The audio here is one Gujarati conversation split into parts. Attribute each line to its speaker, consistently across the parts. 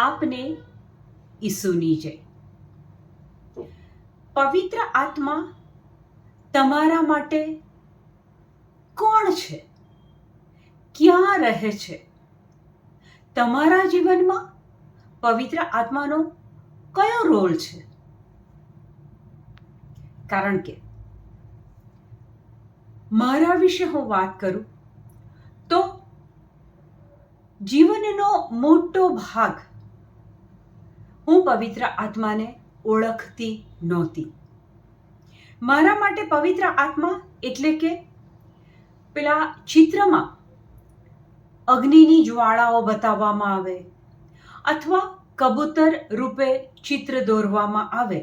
Speaker 1: આપને ઈસુની જય. પવિત્ર આત્મા તમારા માટે કોણ છે? ક્યાં રહે છે? તમારા જીવનમાં પવિત્ર આત્માનો કયો રોલ છે? કારણ કે મારા વિશે હું વાત કરું તો જીવનનો મોટો ભાગ હું પવિત્ર આત્માને ઓળખતી નહોતી. મારા માટે પવિત્ર આત્મા એટલે કે પેલા ચિત્રમાં અગ્નિની જ્વાળાઓ બતાવવામાં આવે અથવા કબૂતર રૂપે ચિત્ર દોરવામાં આવે.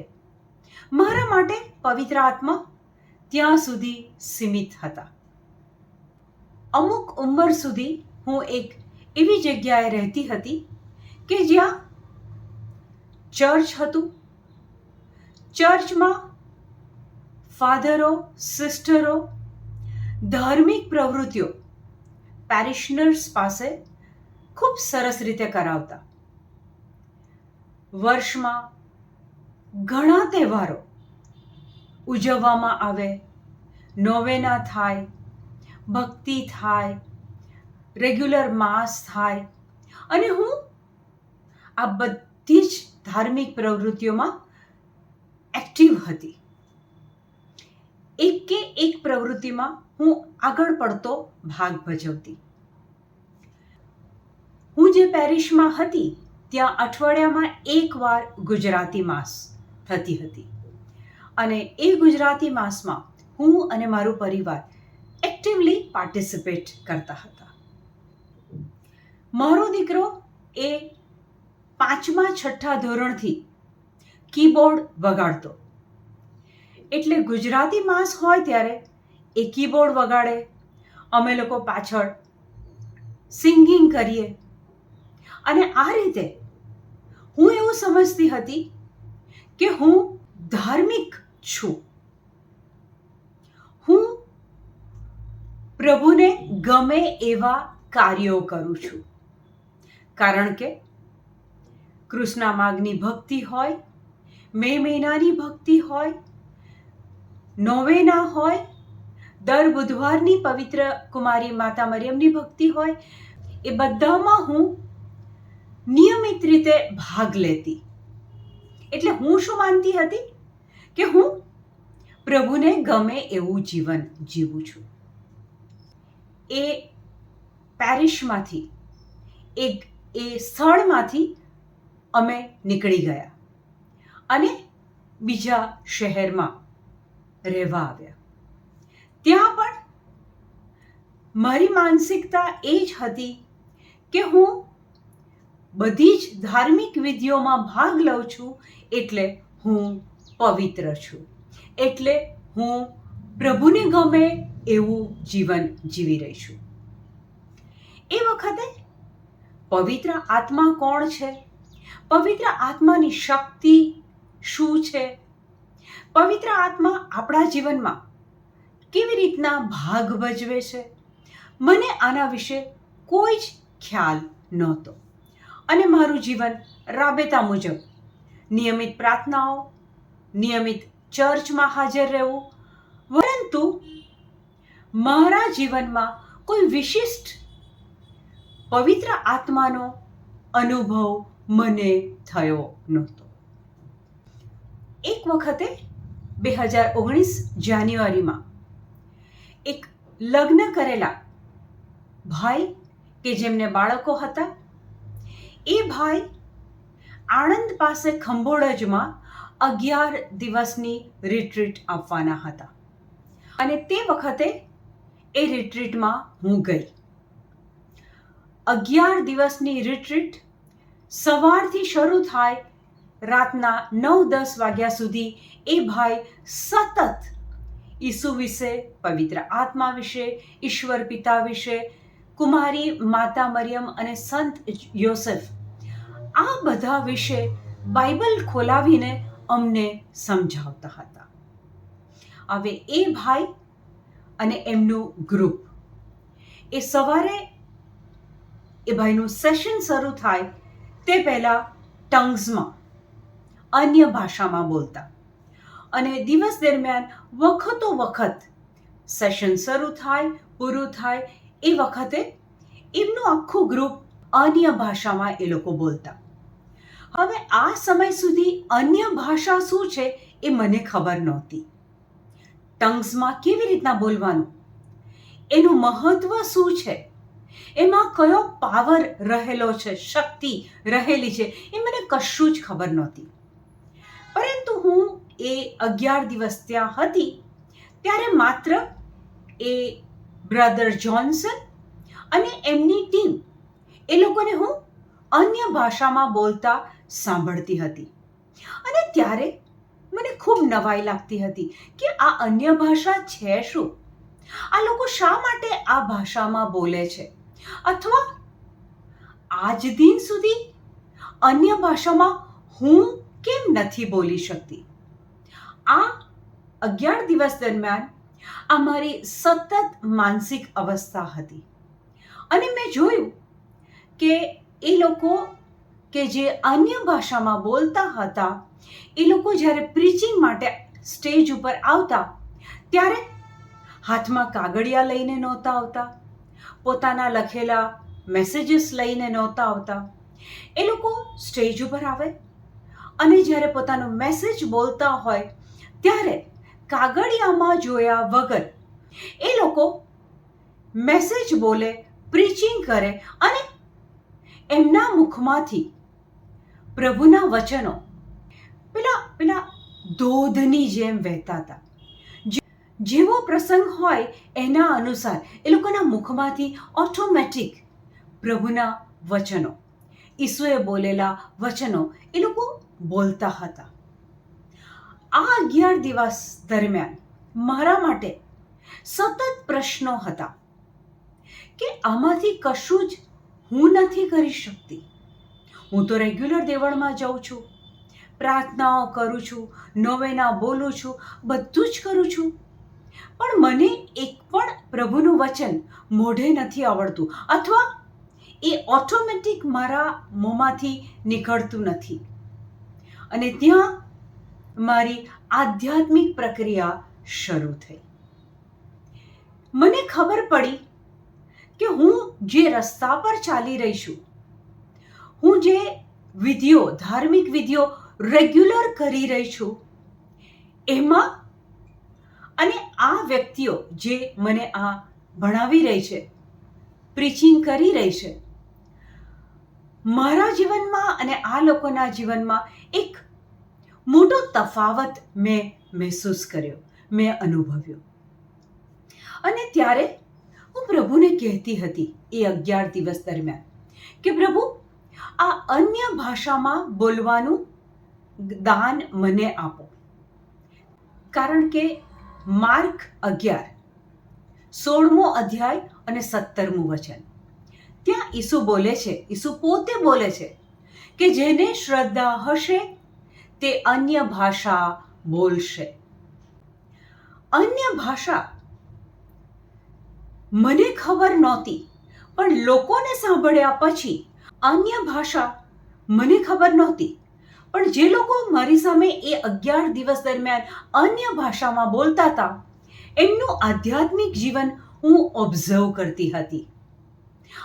Speaker 1: મારા માટે પવિત્ર આત્મા ત્યાં સુધી સીમિત હતા. અમુક ઉંમર સુધી હું એક એવી જગ્યાએ રહેતી હતી કે જ્યાં ચર્ચ હતું. ચર્ચમાં ફાધરો, સિસ્ટરો, ધાર્મિક પ્રવૃત્તિઓ પેરિશનર્સ પાસે ખૂબ સરસ રીતે કરાવતા. વર્ષમાં ઘણા તહેવારો ઉજવવામાં આવે. નોવેના થાય, ભક્તિ થાય, રેગ્યુલર માસ થાય. અને હું આ બધી જ ધાર્મિક પ્રવૃત્તિઓમાં એક્ટિવ હતી. એક કે એક પ્રવૃત્તિમાં હું આગળ પડતો ભાગ ભજવતી. હું જે પેરિસમાં હતી, ત્યાં અઠવાડિયામાં એકવાર ગુજરાતી માસ થતી હતી. અને એ ગુજરાતી માસમાં હું અને મારું પરિવાર એક્ટિવલી પાર્ટિસિપેટ કરતા હતા. મારો દીકરો એ પાંચમા છઠ્ઠા ધોરણથી કીબોર્ડ વગાડતો. એટલે ગુજરાતી માસ હોય ત્યારે એ કીબોર્ડ વગાડે. અમે લોકો પાછળ સિંગિંગ કરીએ. અને આ રીતે હું એવું સમજતી હતી કે હું ધાર્મિક છું. હું પ્રભુને ગમે એવા કાર્યો કરું છું. કારણ કે કૃષ્ણા માગની ભક્તિ હોય, મે મહિનાની ભક્તિ હોય નોવેના હોય, દર બુધવારની પવિત્ર કુમારી માતા મરિયમની ભક્તિ હોય, એ બધામાં હું નિયમિત રીતે ભાગ લેતી. એટલે હું શું માનતી હતી? કે હું પ્રભુને ગમે એવું જીવન જીવું છું. એ પેરિસમાંથી, એક એ સ્થળમાંથી અમે નીકળી ગયા. અને બીજા શહેરમાં રહેવા આવ્યા. ત્યાં પણ મારી માનસિકતા એ જ હતી કે હું બધી જ ધાર્મિક વિધિઓમાં ભાગ લઉં છું એટલે હું પવિત્ર છું. એટલે હું પ્રભુને ગમે એવું જીવન જીવી રહી છું. એ વખતે પવિત્ર આત્મા કોણ છે? પવિત્ર આત્માની શક્તિ શું છે? પવિત્ર આત્મા આપણા જીવનમાં કેવી રીતના ભાગ ભજવે છે? મને આના વિશે કોઈ જ ખ્યાલ નહોતો. અને મારું જીવન રાબેતા મુજબ નિયમિત પ્રાર્થનાઓ, નિયમિત ચર્ચમાં હાજર રહેવું, પરંતુ મારા જીવનમાં કોઈ વિશિષ્ટ પવિત્ર આત્માનો અનુભવ મને થયો નહોતો. એક વખતે બે હજાર ઓગણીસ જાન્યુઆરીમાં એક લગ્ન કરેલા ભાઈ કે જેમને બાળકો હતા, એ ભાઈ આણંદ પાસે ખંભોળજમાં અગિયાર દિવસની રિટ્રીટ આપવાના હતા. અને તે વખતે એ રિટ્રીટમાં હું ગઈ. અગિયાર દિવસની રિટ્રીટ સવારથી શરૂ થાય રાતના નવ દસ વાગ્યા સુધી એ ભાઈ સતત ઈસુ વિશે, પવિત્ર આત્મા વિશે, ઈશ્વર પિતા વિશે, કુમારી માતા મરિયમ અને સંત યોસેફ આ બધા વિશે બાઇબલ ખોલાવીને અમને સમજાવતા હતા. હવે એ ભાઈ અને એમનું ગ્રુપ એ સવારે એ ભાઈનું સેશન શરૂ થાય તે પહેલાં ટંગ્સમાં અન્ય ભાષામાં બોલતા. અને દિવસ દરમિયાન વખતો વખત સેશન શરૂ થાય, પૂરું થાય, એ વખતે એમનું આખું ગ્રુપ અન્ય ભાષામાં એ લોકો બોલતા. હવે આ સમય સુધી અન્ય ભાષા શું છે એ મને ખબર નહોતી. ટંગ્સમાં કેવી રીતના બોલવાનું? એનું મહત્વ શું છે? એમાં કયો પાવર રહેલો છે, શક્તિ રહેલી છે, એ મને કશું જ ખબર નહોતી. પરંતુ હું એ અગિયાર દિવસ ત્યાં હતી, ત્યારે માત્ર એ બ્રધર જોન્સન અને એમની ટીમ એ લોકોને હું અન્ય ભાષામાં બોલતા સાંભળતી હતી. અને ત્યારે મને ખૂબ નવાઈ લાગતી હતી કે આ અન્ય ભાષા છે શું? આ લોકો શા માટે આ ભાષામાં બોલે છે? અથવા આજ દિન સુધી અન્ય ભાષામાં હું કેમ નથી બોલી શકતી? આ અગિયાર દિવસ દરમિયાન આ મારી સતત માનસિક અવસ્થા હતી. અને મેં જોયું કે એ લોકો કે જે અન્ય ભાષામાં બોલતા હતા, એ લોકો જ્યારે પ્રીચિંગ માટે સ્ટેજ ઉપર આવતા, ત્યારે હાથમાં કાગળિયા લઈને નહોતા આવતા. પોતાના લખેલા મેસેજીસ લઈને નહોતા આવતા. એ લોકો સ્ટેજ ઉપર આવે અને જ્યારે પોતાનો મેસેજ બોલતા હોય, ત્યારે કાગળિયામાં જોયા વગર એ લોકો મેસેજ બોલે પ્રીચિંગ કરે અને એમના મુખમાંથી પ્રભુના વચનો, પેલા પેલા ધોધની જેમ વહેતા હતા. જેવો પ્રસંગ હોય એના અનુસાર એ લોકોના મુખમાંથી ઓટોમેટિક પ્રભુના વચનો, ઈસુએ બોલેલા વચનો એ લોકો બોલતા હતા. આ અગિયાર દિવસ દરમિયાન મારા માટે સતત પ્રશ્નો હતા કે આમાંથી કશું જ હું નથી કરી શકતી. હું તો રેગ્યુલર દેવળમાં જાઉં છું, પ્રાર્થનાઓ કરું છું, નોવેના બોલું છું, બધું જ કરું છું. પણ મને એક પણ પ્રભુનું વચન મોઢે નથી આવડતું અથવા એ ઓટોમેટિક મારા મોંમાંથી નીકળતું નથી. અને ત્યાં મારી આધ્યાત્મિક પ્રક્રિયા શરૂ થઈ. મને ખબર પડી કે હું જે રસ્તા પર ચાલી રહી છું, હું જે વિધિઓ, ધાર્મિક વિધિઓ રેગ્યુલર કરી રહી છું, એમાં આ વ્યક્તિઓ જે મને આ ભણાવી રહી છે પ્રીચિંગ કરી રહી છે, મારા જીવનમાં અને આ લોકોના જીવનમાં એક મોટો તફાવત મેં મહેસૂસ કર્યો, મેં અનુભવ્યો. અને ત્યારે હું પ્રભુને કહેતી હતી એ અગિયાર દિવસ દરમિયાન કે પ્રભુ, આ અન્ય ભાષામાં બોલવાનું દાન મને આપો. કારણ કે માર્ક અગિયાર, સોળમો અધ્યાય અને સત્તરમું વચન. ત્યાં ઈસુ બોલે છે, ઈસુ પોતે બોલે છે કે જેને શ્રદ્ધા હશે, તે અન્ય ભાષા બોલશે. અન્ય ભાષા મને ખબર નહોતી, પણ લોકોને સાંભળ્યા પછી અન્ય ભાષા મને ખબર નહોતી પણ જે લોકો મારી સામે એ અગિયાર દિવસ દરમિયાન અન્ય ભાષામાં બોલતા હતા, એમનું આધ્યાત્મિક જીવન હું ઓબ્ઝર્વ કરતી હતી.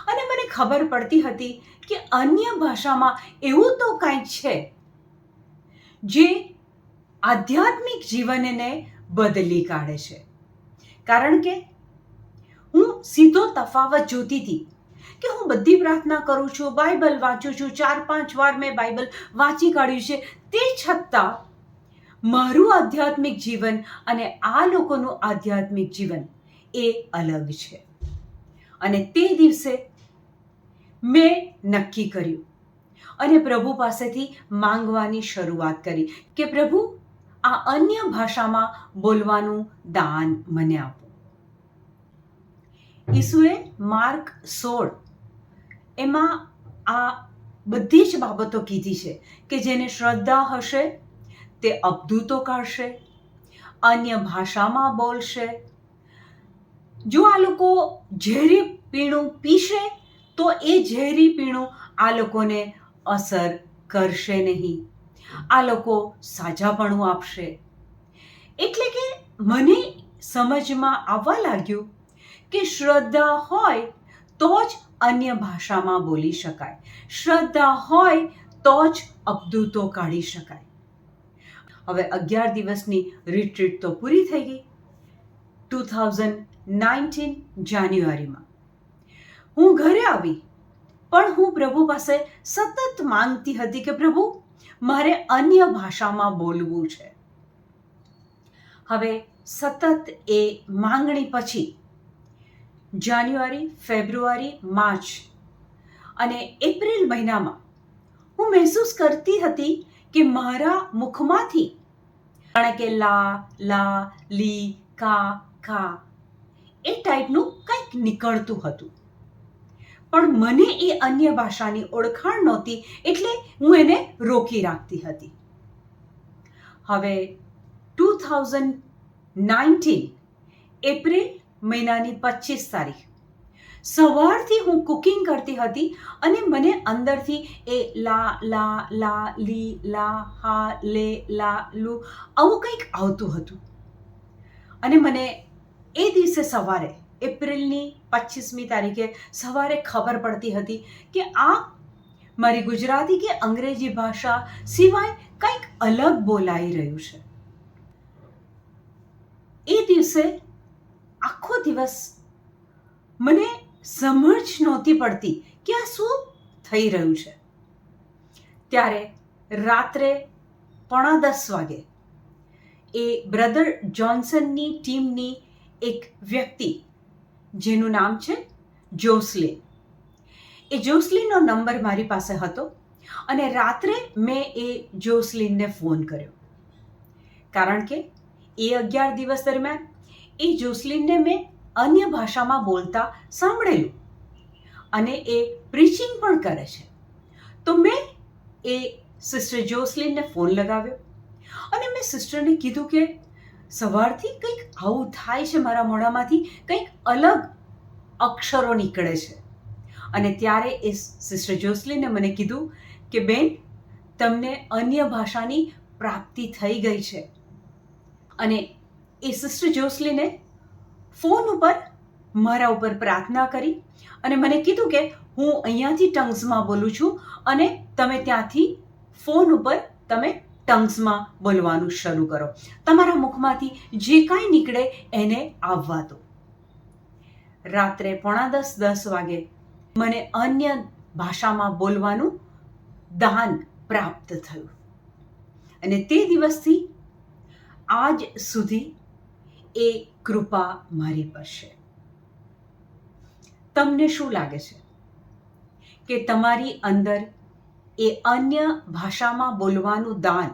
Speaker 1: અને મને ખબર પડતી હતી કે અન્ય ભાષામાં એવું તો કાંઈક છે, જે આધ્યાત્મિક જીવનને બદલી કાઢે છે. કારણ કે હું સીધો તફાવત જોતી હતી કે હું બધી પ્રાર્થના કરું છું, બાઇબલ વાંચું છું, ચાર પાંચ વાર મેં બાઇબલ વાંચી કાઢ્યું છે. તે છતાં મારું આધ્યાત્મિક જીવન અને આ લોકોનું આધ્યાત્મિક જીવન એ અલગ છે. અને તે દિવસે મેં નક્કી કર્યું અને પ્રભુ પાસેથી માંગવાની શરૂઆત કરી કે પ્રભુ, આ અન્ય ભાષામાં બોલવાનું દાન મને આપો. ઈસુએ માર્ક સોળ. એમાં આ બધી જ બાબતો કીધી છે કે જેને શ્રદ્ધા હશે, તે અબદૂતો કાઢશે, અન્ય ભાષામાં બોલશે. જો આ લોકો ઝેરી પીણું પીશે, તો એ ઝેરી પીણું આ લોકોને અસર કરશે નહીં. આ લોકો સાજાપણું આપશે. એટલે કે મને સમજમાં આવવા લાગ્યું કે શ્રદ્ધા હોય તો જ અન્ય ભાષામાં બોલી શકાય. શ્રદ્ધા હોય તો જ અબદૂતો કાઢી શકાય. હવે અગિયાર દિવસની રિટ્રીટ તો પૂરી થઈ ગઈ. ટુ થાઉઝન્ડ નાઇન્ટીન જાન્યુઆરીમાં. હું ઘરે આવી, પણ હું પ્રભુ પાસે સતત માંગતી હતી કે પ્રભુ, મારે અન્ય ભાષામાં બોલવું છે. હવે સતત એ માંગણી પછી જાન્યુઆરી, ફેબ્રુઆરી, માર્ચ અને એપ્રિલ મહિનામાં હું મહેસૂસ કરતી હતી કે મારા મુખમાંથી કારણ કે લા લા, લી, કા કા એ ટાઈપનું કંઈક નીકળતું હતું. પણ મને એ અન્ય ભાષાની ઓળખાણ નહોતી એટલે હું એને રોકી રાખતી હતી. હવે ટુ થાઉઝન્ડ નાઇન્ટીન એપ્રિલ મહિનાની પચીસ તારીખ. સવારથી હું કુકિંગ કરતી હતી અને મને અંદરથી એ લા લા લા, લી, લા, હા, લે, લા, લુ આવું કંઈક આવતું હતું. અને મને એ દિવસે સવારે, એપ્રિલની પચીસમી તારીખે સવારે ખબર પડતી હતી કે આ મારી ગુજરાતી કે અંગ્રેજી ભાષા સિવાય કંઈક અલગ બોલાઈ રહ્યું છે. એ દિવસે આખો દિવસ મને સમજ નહોતી પડતી કે આ શું થઈ રહ્યું છે. ત્યારે રાત્રે પોણા દસ વાગે એ બ્રધર જોન્સનની ટીમની એક વ્યક્તિ, જેનું નામ છે જોસલે એ જોસલીનો નંબર મારી પાસે હતો અને રાત્રે મેં એ જોસલીનને ફોન કર્યો. કારણ કે એ અગિયાર દિવસ દરમિયાન એ જોસલિનને મેં અન્ય ભાષામાં બોલતા સાંભળેલું અને એ પ્રીચિંગ પણ કરે છે. તો મેં એ સિસ્ટર જોસલિનને ફોન લગાવ્યો અને મેં સિસ્ટરને કીધું કે સવારથી કંઈક આવું થાય છે મારા મોઢામાંથી, કંઈક અલગ અક્ષરો નીકળે છે. અને ત્યારે એ સિસ્ટર જોસલીને મને કીધું કે બેન, તમને અન્ય ભાષાની પ્રાપ્તિ થઈ ગઈ છે. અને એ સિસ્ટર જોસલીને ફોન ઉપર મારા ઉપર પ્રાર્થના કરી અને મને કીધું કે હું અહીંયાથી ટંગ્સમાં બોલું છું અને તમે ત્યાંથી ફોન ઉપર તમે ટંગ્સમાં બોલવાનું શરૂ કરો. તમારા મુખમાંથી જે કાંઈ નીકળે એને આવવા દો. રાત્રે પોણા દસ દસ વાગે મને અન્ય ભાષામાં બોલવાનું દાન પ્રાપ્ત થયું. અને તે દિવસથી આજ સુધી એ કૃપા મારી પર છે. તમને શું લાગે છે? કે તમારી અંદર એ અન્ય ભાષામાં બોલવાનું દાન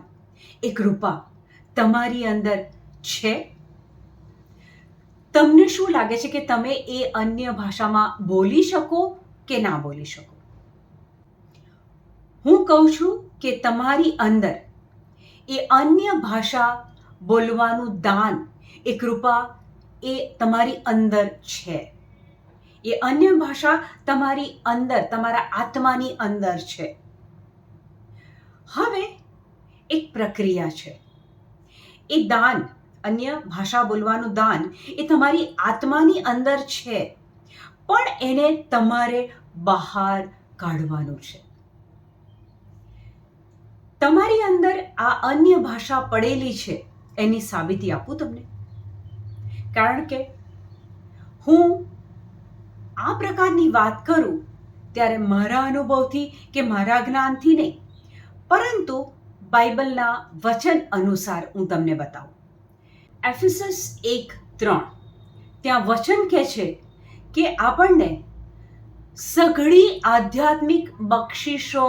Speaker 1: એ કૃપા તમારી અંદર છે? તમને શું લાગે છે કે તમે એ અન્ય ભાષામાં બોલી શકો કે ના બોલી શકો? હું કહું છું કે તમારી અંદર એ અન્ય ભાષા બોલવાનું દાન એ કૃપા એ તમારી અંદર છે. એ અન્ય ભાષા તમારી અંદર, તમારા આત્માની અંદર છે. હવે એક પ્રક્રિયા છે. એ દાન, અન્ય ભાષા બોલવાનું દાન એ તમારી આત્માની અંદર છે. પણ એને તમારે બહાર કાઢવાનું છે. તમારી અંદર આ અન્ય ભાષા પડેલી છે, એની સાબિતી આપું તમને. કારણ કે હું આ પ્રકારની વાત કરું ત્યારે મારા અનુભવથી કે મારા જ્ઞાનથી નહીં, પરંતુ બાઇબલના વચન અનુસાર હું તમને બતાવું. એફિસસ એક ત્રણ, ત્યાં વચન કહે છે કે આપણને સઘળી આધ્યાત્મિક બક્ષિસો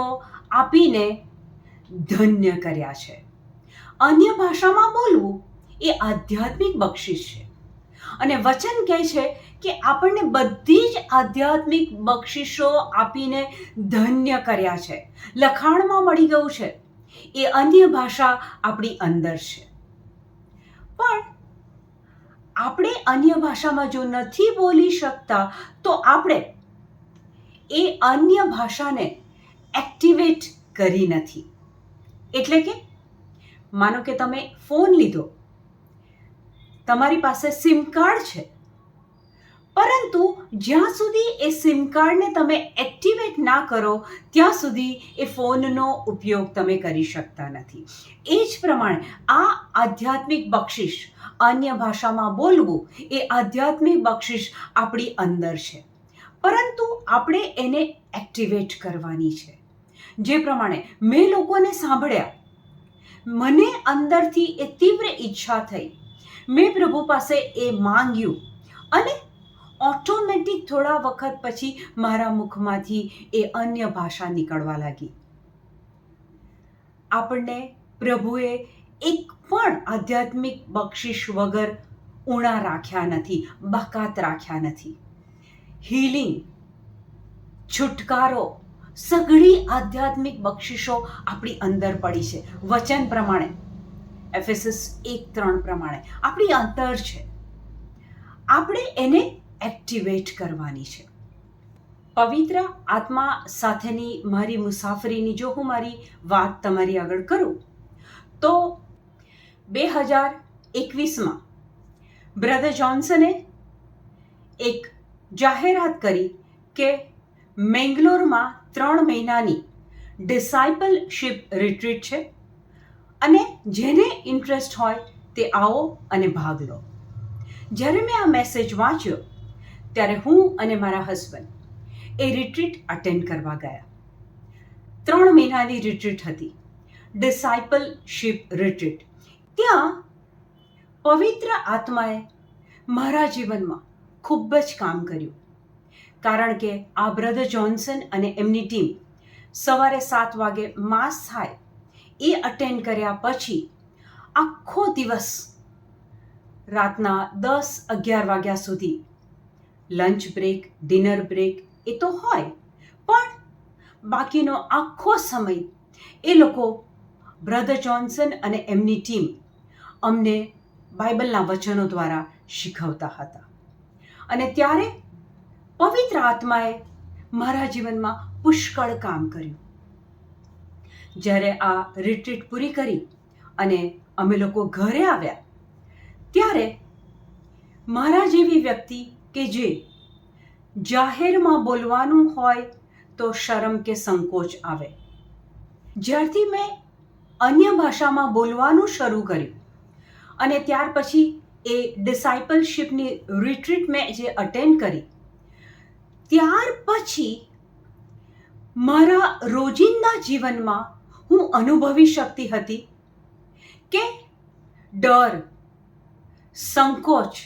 Speaker 1: આપીને ધન્ય કર્યા છે. અન્ય ભાષામાં બોલવું એ આધ્યાત્મિક બક્ષિસ છે. અને વચન કહે છે કે આપણને બધી જ આધ્યાત્મિક બક્ષિસો આપીને ધન્ય કર્યા છે. લખાણમાં મળી ગયું છે, એ અન્ય ભાષા આપણી અંદર છે. પણ આપણે અન્ય ભાષામાં જો નથી બોલી શકતા, તો આપણે એ અન્ય ભાષાને એક્ટિવેટ કરી નથી. એટલે કે, માનો કે તમે ફોન લીધો તમારી પાસે સિમ કાર્ડ છે. પરંતુ જ્યાં સુધી એ સિમ કાર્ડને તમે એક્ટિવેટ ના કરો, ત્યાં સુધી એ ફોનનો ઉપયોગ તમે કરી શકતા નથી. એ જ પ્રમાણે આ આધ્યાત્મિક બક્ષિસ અન્ય ભાષામાં બોલવું એ આધ્યાત્મિક બક્ષિસ આપણી અંદર છે. પરંતુ આપણે એને એક્ટિવેટ કરવાની છે. જે પ્રમાણે મેં લોકોને સાંભળ્યા. મને અંદરથી એ તીવ્ર ઈચ્છા થઈ મેં પ્રભુ પાસે એ માંગ્યું. અને ઓટોમેટિક થોડા વખત પછી મારા મુખમાંથી એ અન્ય ભાષા નીકળવા લાગી. આપણને પ્રભુએ એક પણ આધ્યાત્મિક બક્ષિશ વગર ઉણા રાખ્યા નથી, બાકાત રાખ્યા નથી. હીલિંગ છુટકારો, સઘળી આધ્યાત્મિક બક્ષિશો આપણી અંદર પડી છે. વચન પ્રમાણે એફએસએસ એક ત્રણ પ્રમાણે. આપણી અંતર છે. આપણે એને એક્ટિવેટ કરવાની છે. પવિત્ર આત્મા સાથેની મારી મુસાફરીની, જો હું મારી વાત તમારી આગળ કરું, તો બે હજાર એકવીસમાં બ્રધર જોન્સને એક જાહેરાત કરી કે મેંગ્લોરમાં ત્રણ મહિનાની ડિસાઇપલશીપ રિટ્રીટ છે. અને જેને ઇન્ટરેસ્ટ હોય તે આવો અને ભાગ લો. જ્યારે મેં આ મેસેજ વાંચ્યો, ત્યારે હું અને મારા હસબન્ડ એ રિટ્રીટ અટેન્ડ કરવા ગયા. ત્રણ મહિનાની રિટ્રીટ હતી. ડિસાઇપલશીપ રિટ્રીટ ત્યાં પવિત્ર આત્માએ મારા જીવનમાં ખૂબ જ કામ કર્યું. કારણ કે આ બ્રધર જોન્સન અને એમની ટીમ સવારે સાત વાગે માસ થાય એ અટેન્ડ કર્યા પછી આખો દિવસ રાતના દસ અગિયાર વાગ્યા સુધી લંચ બ્રેક ડિનર બ્રેક એ તો હોય, પણ બાકીનો આખો સમય એ લોકો બ્રધર જોન્સન અને એમની ટીમ અમને બાઇબલના વચનો દ્વારા શીખવતા હતા. અને ત્યારે પવિત્ર આત્માએ મારા જીવનમાં પુષ્કળ કામ કર્યું. જ્યારે આ રિટ્રીટ પૂરી કરી અને અમે લોકો ઘરે આવ્યા, ત્યારે મારા જેવી વ્યક્તિ કે જે જાહેરમાં બોલવાનું હોય તો શરમ કે સંકોચ આવે. જ્યારથી મેં અન્ય ભાષામાં બોલવાનું શરૂ કર્યું અને ત્યાર પછી એ ડિસાઇપલશીપની રિટ્રીટ મેં જે અટેન્ડ કરી, ત્યાર પછી મારા રોજિંદા જીવનમાં હું અનુભવી શકતી હતી કે ડર, સંકોચ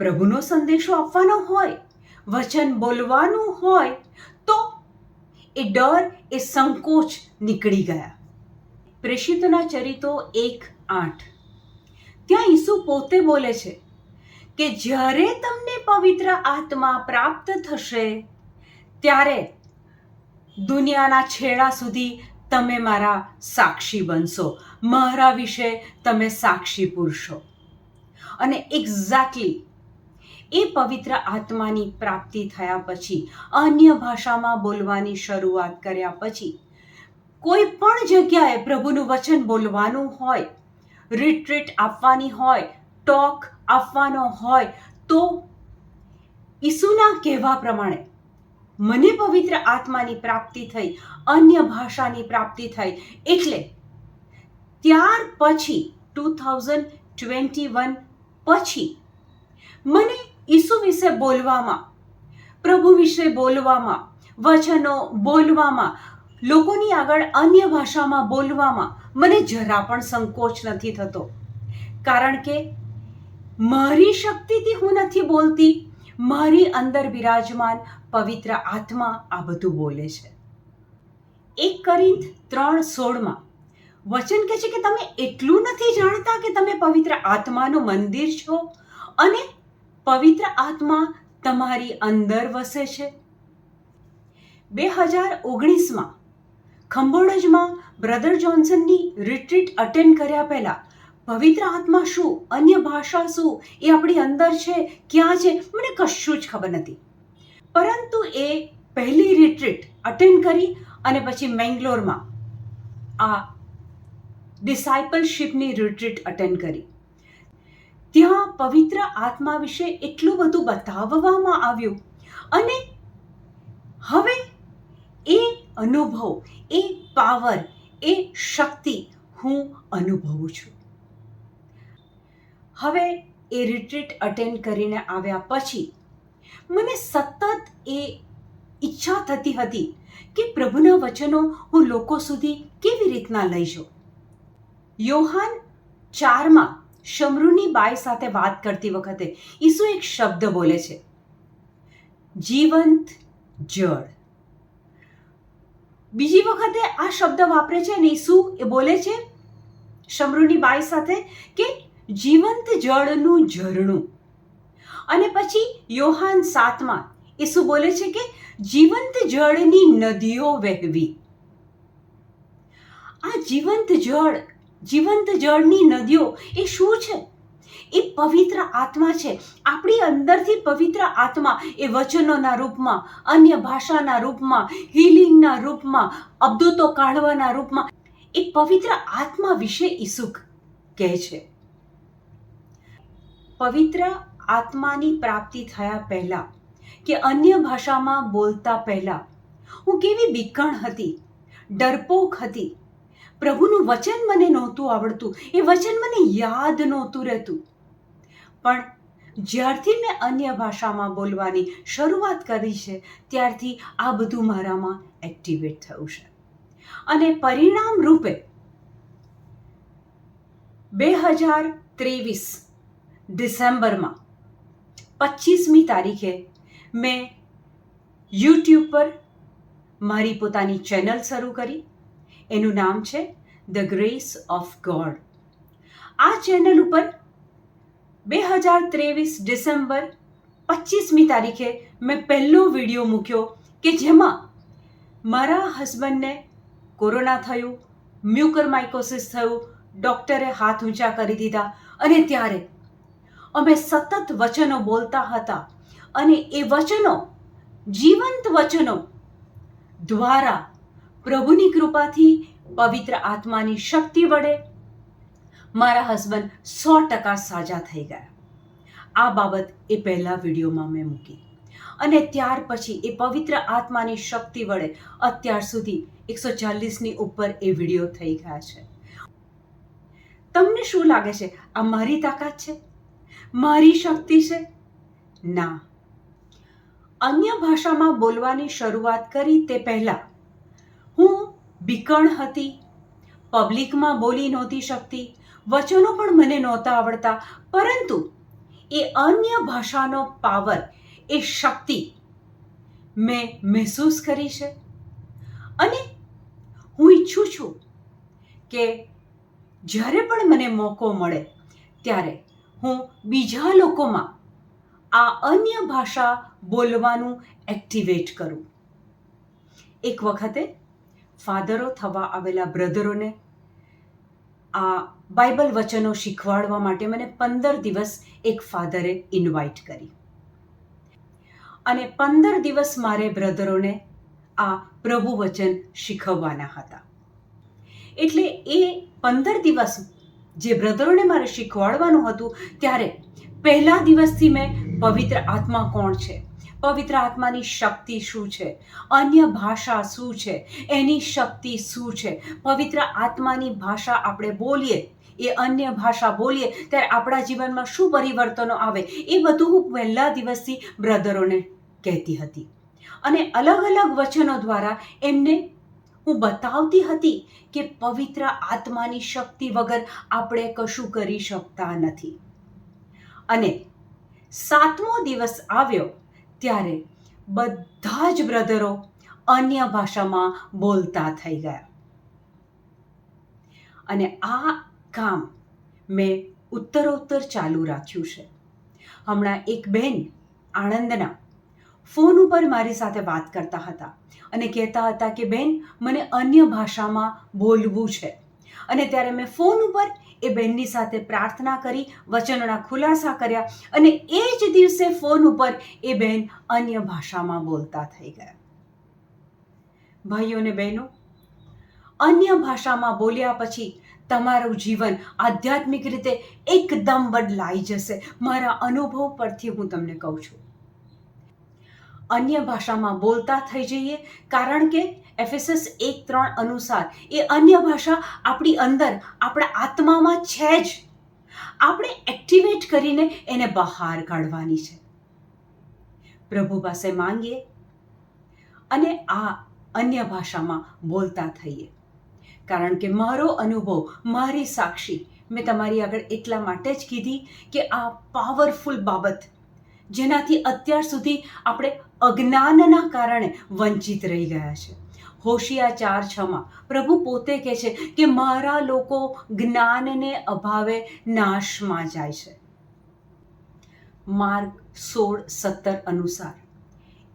Speaker 1: પ્રભુનો સંદેશો આપવાનો હોય, વચન બોલવાનું હોય, તો એ ડર, એ સંકોચ નીકળી ગયા. પ્રેષિતોના ચરિતો એક આઠ. ત્યાં ઈસુ પોતે બોલે છે કે જ્યારે તમને પવિત્ર આત્મા પ્રાપ્ત થશે, ત્યારે દુનિયાના છેડા સુધી તમે મારા સાક્ષી બનશો. મારા વિશે તમે સાક્ષી પૂરશો. અને એક્ઝેક્ટલી એ પવિત્ર આત્માની પ્રાપ્તિ થયા પછી, અન્ય ભાષામાં બોલવાની શરૂઆત કર્યા પછી, કોઈ પણ જગ્યાએ પ્રભુનું વચન બોલવાનું હોય રિટ્રીટ આપવાની હોય ટોક આપવાનો હોય, તો ઈસુના કહેવા પ્રમાણે મને પવિત્ર આત્માની પ્રાપ્તિ થઈ, અન્ય ભાષાની પ્રાપ્તિ થઈ. એટલે ત્યાર પછી ટુ થાઉઝન્ડ ટ્વેન્ટી વન પછી, મને ઈસુ વિશે બોલવામાં, પ્રભુ વિશે બોલવામાં, વચનો બોલવામાં, લોકોની આગળ અન્ય ભાષામાં બોલવામાં, મને જરા પણ સંકોચ નથી થતો. કારણ કે મારી શક્તિથી હું નથી બોલતી. મારી અંદર બિરાજમાન પવિત્ર આત્મા આ બધું બોલે છે. એક કરીંથ ત્રણ સોળમાં વચન કહે છે કે તમે એટલું નથી જાણતા કે તમે પવિત્ર આત્માનું મંદિર છો અને પવિત્ર આત્મા તમારી અંદર વસે છે. બે હજાર ઓગણીસમાં ખંભોળજમાં બ્રધર જોન્સનની રિટ્રીટ અટેન્ડ કર્યા પહેલાં પવિત્ર આત્મા શું? અન્ય ભાષા શું? એ આપણી અંદર છે? ક્યાં છે? મને કશું જ ખબર નથી. પરંતુ એ પહેલી રિટ્રીટ અટેન્ડ કરી અને પછી મેંગ્લોરમાં આ ડિસાઇપલશીપની રિટ્રીટ અટેન્ડ કરી. ત્યાં પવિત્ર આત્મા વિશે એટલું બધું બતાવવામાં આવ્યું. અને હવે એ અનુભવ, એ પાવર એ શક્તિ હું અનુભવું છું. હવે એ રિટ્રીટ અટેન્ડ કરીને આવ્યા પછી મને સતત એ ઈચ્છા થતી હતી કે પ્રભુના વચનો હું લોકો સુધી કેવી રીતના લઈ જઉં. યોહાન ચારમાં શમરૂની બાઈ સાથે વાત કરતી વખતે ઈસુ એક શબ્દ બોલે છે. જીવંત જળ. બીજી વખતે આ શબ્દ વાપરે છે અને ઈસુ એ બોલે છે શમરૂની બાઈ સાથે કે જીવંત જળનું ઝરણું. અને પછી યોહાન સાતમાં, ઈસુ બોલે છે કે જીવંત જળની નદીઓ વહેવી. આ જીવંત જળ, જીવંત જળની નદીઓ એ શું છે? એ પવિત્ર આત્મા છે. આપણી અંદરથી પવિત્ર આત્મા એ વચનોના રૂપમાં, અન્ય ભાષાના રૂપમાં, હિલિંગના રૂપમાં, અબ્દૂતો કાઢવાના રૂપમાં એ પવિત્ર આત્મા વિશે ઈસુક કહે છે. પવિત્ર આત્માની પ્રાપ્તિ થયા પહેલા કે અન્ય ભાષામાં બોલતા પહેલા. હું કેવી બીકણ હતી, ડરપોક હતી. પ્રભુનું વચન મને નહોતું આવડતું, એ વચન મને યાદ નહોતું રહેતું. પણ જ્યારથી મેં અન્ય ભાષામાં બોલવાની શરૂઆત કરી છે, ત્યારથી આ બધું મારામાં એક્ટિવેટ થયું છે. અને પરિણામ રૂપે બે હજાર ત્રેવીસ ડિસેમ્બરમાં. પચીસમી તારીખે મેં યુટ્યુબ પર મારી પોતાની ચેનલ શરૂ કરી. એનું નામ છે ધ ગ્રેસ ઓફ ગોડ. આ ચેનલ ઉપર બે હજાર ત્રેવીસ ડિસેમ્બર પચીસમી તારીખે મેં પહેલો વીડિયો મૂક્યો કે જેમાં મારા હસબન્ડને કોરોના થયું મ્યુકર માઇકોસિસ થયું, ડૉક્ટરે હાથ ઊંચા કરી દીધા અને ત્યારે અમે સતત વચનો બોલતા હતા અને એ વચનો જીવંત વચનો દ્વારા પ્રભુની કૃપાથી પવિત્ર આત્માની શક્તિ વડે મારા હસબન્ડ સો ટકા સાજા થઈ ગયા. આ બાબત એ પહેલા વિડીયોમાં મેં મૂકી. અને ત્યાર પછી એ પવિત્ર આત્માની શક્તિ વડે અત્યાર સુધી એકસો ચાલીસની ઉપર એ વીડિયો થઈ ગયા છે. તમને શું લાગે છે? આ મારી તાકાત છે? મારી શક્તિ છે? ના. અન્ય ભાષામાં બોલવાની શરૂઆત કરી તે પહેલાં હું બીકણ હતી. પબ્લિકમાં બોલી નહોતી શકતી. વચનો પણ મને નહોતા આવડતા. પરંતુ એ અન્ય ભાષાનો પાવર, એ શક્તિ મેં મહેસૂસ કરી છે. અને હું ઈચ્છું છું કે જ્યારે પણ મને મોકો મળે, ત્યારે હું બીજા લોકોમાં આ અન્ય ભાષા બોલવાનું એક્ટિવેટ કરું. એક વખતે ફાધરો થવા આવેલા બ્રધરોને આ બાઇબલ વચનો શીખવાડવા માટે મને પંદર દિવસ એક ફાધરે ઇન્વાઇટ કરી. અને પંદર દિવસ મારે બ્રધરોને આ પ્રભુ વચન શીખવવાના હતા. એટલે એ પંદર દિવસ જે બ્રધરોને મારે શીખવાડવાનું હતું ત્યારે પહેલા દિવસથી મેં પવિત્ર આત્મા કોણ છે? પવિત્ર આત્માની શક્તિ શું છે? અન્ય ભાષા શું છે? એની શક્તિ શું છે? પવિત્ર આત્માની ભાષા આપણે બોલીએ, એ અન્ય ભાષા બોલીએ, ત્યારે આપણા જીવનમાં શું પરિવર્તનો આવે એ બધું હું પહેલા દિવસથી બ્રધરોને કહેતી હતી. અને અલગ અલગ વચનો દ્વારા એમને હું બતાવતી હતી કે પવિત્ર આત્માની શક્તિ વગર આપણે કશું કરી શકતા નથી. અને સાતમો દિવસ આવ્યો ત્યારે બધા જ બ્રધરો અન્ય ભાષામાં બોલતા થઈ ગયા. અને આ કામ મેં ઉત્તરોત્તર ચાલુ રાખ્યું છે. હમણાં એક બેન આણંદના ફોન ઉપર મારી સાથે વાત કરતા હતા અને કહેતા હતા કે, બેન, મને અન્ય ભાષામાં બોલવું છે. અને ત્યારે મેં ફોન ઉપર એ બેનની સાથે પ્રાર્થના કરી, વચનોના ખુલાસા કર્યા અને એ જ દિવસે ફોન ઉપર એ બહેન અન્ય ભાષામાં બોલતા થઈ ગયા. ભાઈઓ અને બહેનો, અન્ય ભાષામાં બોલ્યા પછી તમારું જીવન આધ્યાત્મિક રીતે એકદમ બદલાઈ જશે. મારા અનુભવ પરથી હું તમને કહું છું. અન્ય ભાષામાં બોલતા થઈ જઈએ, કારણ કે એફએસએસ એક ત્રણ અનુસાર એ અન્ય ભાષા આપણી અંદર, આપણા આત્મામાં છે જ. આપણે એક્ટિવેટ કરીને એને બહાર કાઢવાની છે. પ્રભુ પાસે માંગીએ અને આ અન્ય ભાષામાં બોલતા થઈએ. કારણ કે મારો અનુભવ, મારી સાક્ષી, મેં તમારી આગળ એટલા માટે જ કીધી કે આ પાવરફુલ બાબત, જેનાથી અત્યાર સુધી આપણે અજ્ઞાનના કારણે વંચિત રહી ગયા છે. હોશિયા ચાર છમાં પ્રભુ પોતે કહે છે કે મારા લોકો જ્ઞાનને અભાવે નાશમાં જાય છે. માર્ગ સોળ સત્તર અનુસાર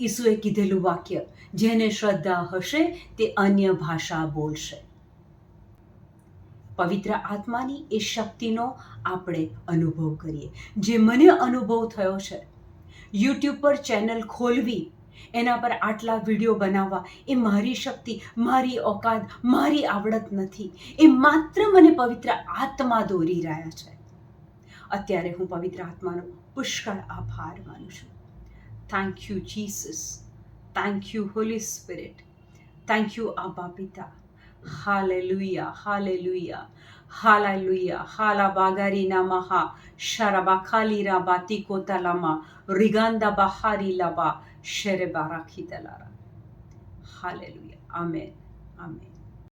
Speaker 1: ઈસુએ કીધેલું વાક્ય, જેને શ્રદ્ધા હશે તે અન્ય ભાષા બોલશે. પવિત્ર આત્માની એ શક્તિનો આપણે અનુભવ કરીએ. જે મને અનુભવ થયો છે યુટ્યુબ પર ચેનલ ખોલવી, એના પર આટલા વીડિયો બનાવવા, એ મારી શક્તિ, મારી ઓકાદ મારી આવડત નથી. એ માત્ર મને પવિત્ર આત્મા દોરી રહ્યા છે. અત્યારે હું પવિત્ર આત્માનો પુષ્કળ આભાર માનું છું. Thank you Jesus thank you Holy Spirit thank you આબા પિતા હાલેલુયા હાલેલુયા ಹಾಲಲ್ಲುಯ್ಯ ಹಾಲ ಬಾಗಾರಿ ನಮಃ ಶರಬ ಖಾಲಿರಬ ತಿಕೋತಲಮ ರಿಗಾಂದ ಬಹಾರಿ ಲಬ ಶೆರೆಬ ರಾಖಿತಲಾರ ಹಾಲೆಲುಯ್ಯ ಆಮೇನ್ ಆಮೇನ್